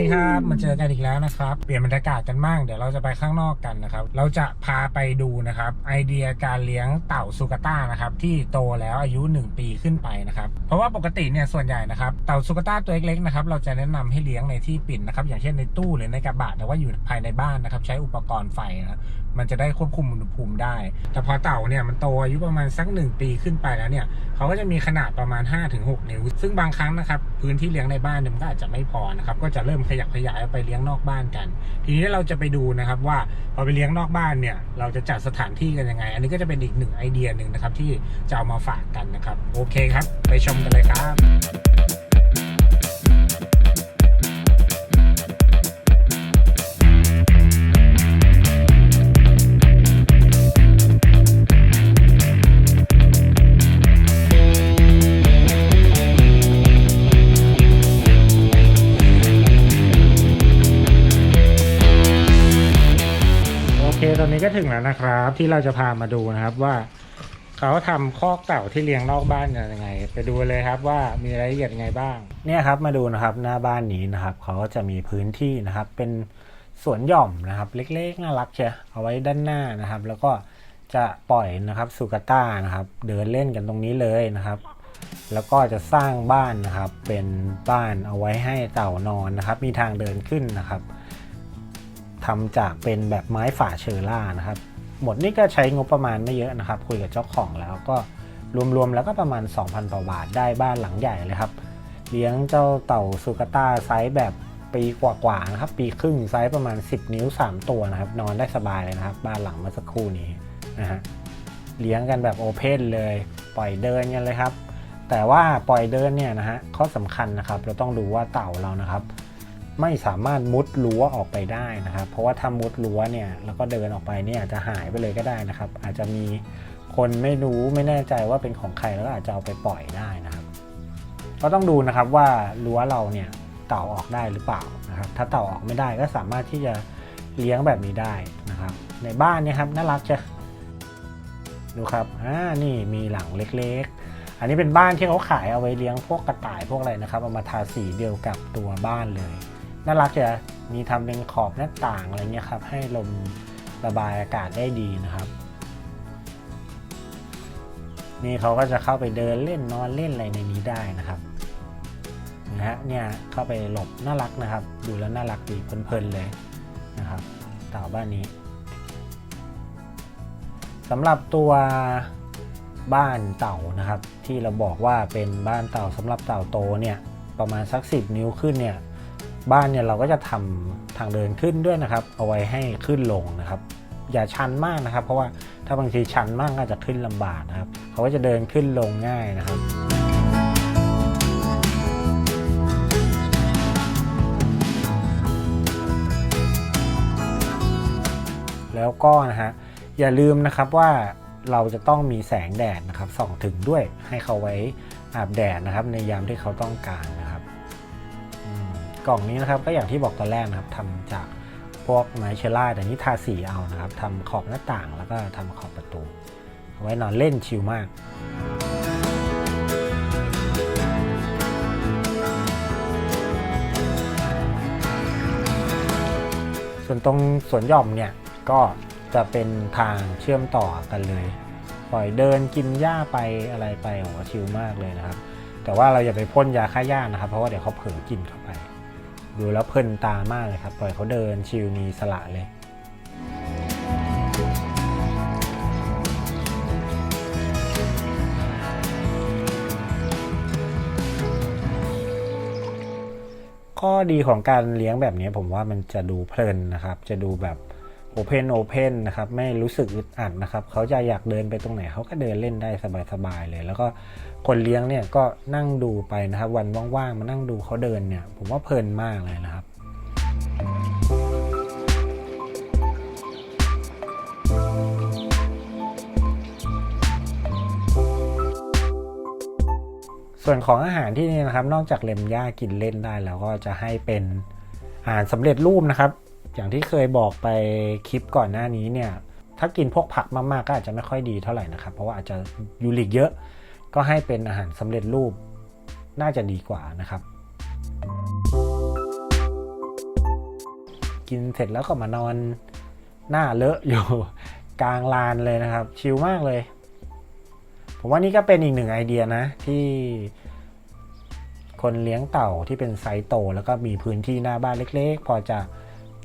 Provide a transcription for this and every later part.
ดีครับ มาเจอกันอีกแล้วนะครับ เปลี่ยนบรรยากาศกันบ้าง เดี๋ยวเราจะไปข้างนอกกันนะครับ เราจะพาไปดูนะครับ ไอเดียการเลี้ยงเต่าซูกาต้านะครับ ที่โตแล้วอายุ 1 ปีขึ้นไปนะครับ เพราะว่าปกติเนี่ยส่วนใหญ่นะครับ เต่าซูกาต้าตัวเล็กๆนะครับ เราจะแนะนำให้เลี้ยงในที่ปิดนะครับ อย่างเช่นในตู้หรือในกระบะ แต่ว่าอยู่ภายในบ้านนะครับ ใช้อุปกรณ์ไฟนะมันจะได้ควบคุมอุณหภูมิได้ แต่พอเต่าเนี่ยมันโตอายุประมาณสัก 1 ปีขึ้นไปแล้วเนี่ย เขาก็จะมีขนาดประมาณ 5-6 นิ้ว ซึ่งบางครั้งนะครับ พื้นที่เลี้ยงในบ้านเนี่ยมันก็อาจจะไม่พอนะครับ ก็จะเริ่มขยับขยายไปเลี้ยงนอกบ้านกัน ทีนี้เราจะไปดูนะครับว่าพอไปเลี้ยงนอกบ้านเนี่ย เราจะจัดสถานที่กันยังไง อันนี้ก็จะเป็นอีกหนึ่งไอเดียหนึ่งนะครับที่จะเอามาฝากกันนะครับ โอเคครับ ไปชมกันเลยครับ นนี้ก็ถึงแล้วนะครับ ที่เราจะพามาดูนะครับว่า เขาทำคอกเต่าที่เลี้ยงนอกบ้านกันยังไง ไปดูเลยครับว่ามีรายละเอียดยังไงบ้าง เนี่ยครับมาดูนะครับหน้าบ้านนี้นะครับ เขาก็จะมีพื้นที่นะครับ เป็นสวนหย่อมนะครับ เล็กๆน่ารักเชียเอาไว้ด้านหน้านะครับ แล้วก็จะปล่อยนะครับสุกาต้านะครับ เดินเล่นกันตรงนี้เลยนะครับ แล้วก็จะสร้างบ้านนะครับเป็นบ้านเอาไว้ให้เต่านอนนะครับ มีทางเดินขึ้นนะครับ ทำจากเป็นแบบไม้ฝาเชอร่านะครับ หมดนี่ก็ใช้งบประมาณไม่เยอะนะครับ คุยกับเจ้าของแล้วก็รวมๆแล้วก็ประมาณ 2,000กว่าบาทได้บ้านหลังใหญ่เลยครับ เลี้ยงเจ้าเต่าสุกาต้าไซส์แบบปีกว่าๆนะครับ ปีครึ่งไซส์ประมาณ 10 นิ้ว 3 ตัวนะครับ นอนได้สบายเลยนะครับ บ้านหลังเมื่อสักครู่นี้นะฮะเลี้ยงกันแบบโอเพนเลย ปล่อยเดินกันเลยครับ แต่ว่าปล่อยเดินเนี่ยนะฮะข้อสำคัญนะครับ เราต้องดูว่าเต่าเรานะครับ ไม่สามารถมุดรั้วออกไปได้นะครับ เพราะว่าถ้ามุดรั้วเนี่ยแล้วก็เดินออกไปเนี่ยอาจจะหายไปเลยก็ได้นะครับ อาจจะมีคนไม่รู้ไม่แน่ใจว่าเป็นของใครแล้วก็อาจจะเอาไปปล่อยได้นะครับ ก็ต้องดูนะครับว่ารั้วเราเนี่ยเต่าออกได้หรือเปล่านะครับ ถ้าเต่าออกไม่ได้ก็สามารถที่จะเลี้ยงแบบนี้ได้นะครับ ในบ้านเนี่ยครับน่ารักจะดูครับอ่านี่มีหลังเล็กๆอันนี้เป็นบ้านที่เขาขายเอาไว้เลี้ยงพวกกระต่ายพวกอะไรนะครับเอามาทาสีเดียวกับตัวบ้านเลย น่ารักจะมีทำเป็นขอบหน้าต่างอะไรเงี้ยครับ ให้ลมระบายอากาศได้ดีนะครับ นี่เขาก็จะเข้าไปเดินเล่นนอนเล่นอะไรในนี้ได้นะครับนะฮะเนี่ยเข้าไปหลบน่ารักนะครับ ดูแล้วน่ารักดีเพลินๆเลยนะครับเต่าบ้านนี้สำหรับตัวบ้านเต่านะครับ ที่เราบอกว่าเป็นบ้านเต่าสำหรับเต่าโตเนี่ยประมาณสัก 10 นิ้วขึ้นเนี่ย บ้านเนี่ยเราก็จะทำทางเดินขึ้นด้วยนะครับ เอาไว้ให้ขึ้นลงนะครับ อย่าชันมากนะครับ เพราะว่าถ้าบางทีชันมากก็จะขึ้นลำบากนะครับ เขาก็จะเดินขึ้นลงง่ายนะครับแล้วก็นะฮะอย่าลืมนะครับว่าเราจะต้องมีแสงแดดนะครับส่องถึงด้วยให้เขาไว้อาบแดดนะครับในยามที่เขาต้องการนะครับ กล่องนี้นะครับก็อย่างที่บอกตอนแรกนะครับทำจากพวกไม้เชล่าแต่นี่ทาสีเอานะครับทำขอบหน้าต่างแล้วก็ทำขอบประตูไว้นอนเล่นชิลมากส่วนตรงสวนหย่อมเนี่ยก็จะเป็นทางเชื่อมต่อกันเลย ปล่อยเดินกินหญ้าไปอะไรไปโอ้ชิลมากเลยนะครับ แต่ว่าเราอย่าไปพ่นยาฆ่าหญ้านะครับ เพราะว่าเดี๋ยวเขาเผลอกินเข้าไป ดูแล้วเพลินตามากเลยครับ ปล่อยเขาเดินชิลมีสละเลยข้อดีของการเลี้ยงแบบนี้ผมว่ามันจะดูเพลินนะครับ จะดูแบบ โอเพนโอเพนนะครับไม่รู้สึกอึดอัดนะครับเขาจะอยากเดินไปตรงไหนเขาก็เดินเล่นได้สบายๆเลย แล้วก็คนเลี้ยงเนี่ยก็นั่งดูไปนะครับ วันว่างๆมานั่งดูเขาเดินเนี่ย ผมว่าเพลินมากเลยนะครับส่วนของอาหารที่นี่นะครับ นอกจากเล็มหญ้ากินเล่นได้แล้วก็จะให้เป็นอาหารสำเร็จรูปนะครับ อย่างที่เคยบอกไปคลิปก่อนหน้านี้เนี่ย ถ้ากินพวกผักมากๆก็อาจจะไม่ค่อยดีเท่าไหร่นะครับ เพราะว่าอาจจะยูริกเยอะ ก็ให้เป็นอาหารสำเร็จรูปน่าจะดีกว่านะครับ กินเสร็จแล้วก็มานอนหน้าเลอะอยู่กลางลานเลยนะครับ ชิลมากเลย ผมว่านี่ก็เป็นอีกหนึ่งไอเดียนะ ที่คนเลี้ยงเต่าที่เป็นไซส์โต แล้วก็มีพื้นที่หน้าบ้านเล็ก ๆ พอจะ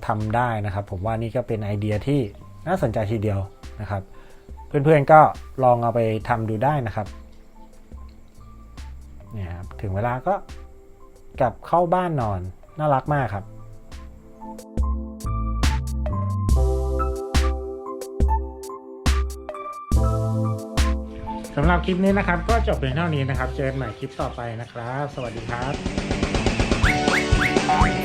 ทำได้นะครับ ผมว่านี่ก็เป็นไอเดียที่น่าสนใจทีเดียวนะครับ เพื่อนๆก็ลองเอาไปทำดูได้นะครับเนี่ยครับถึงเวลาก็กลับเข้าบ้านนอนน่ารักมากครับสำหรับคลิปนี้นะครับ ก็จบเพียงเท่านี้นะครับ เจอกันใหม่คลิปต่อไปนะครับ สวัสดีครับ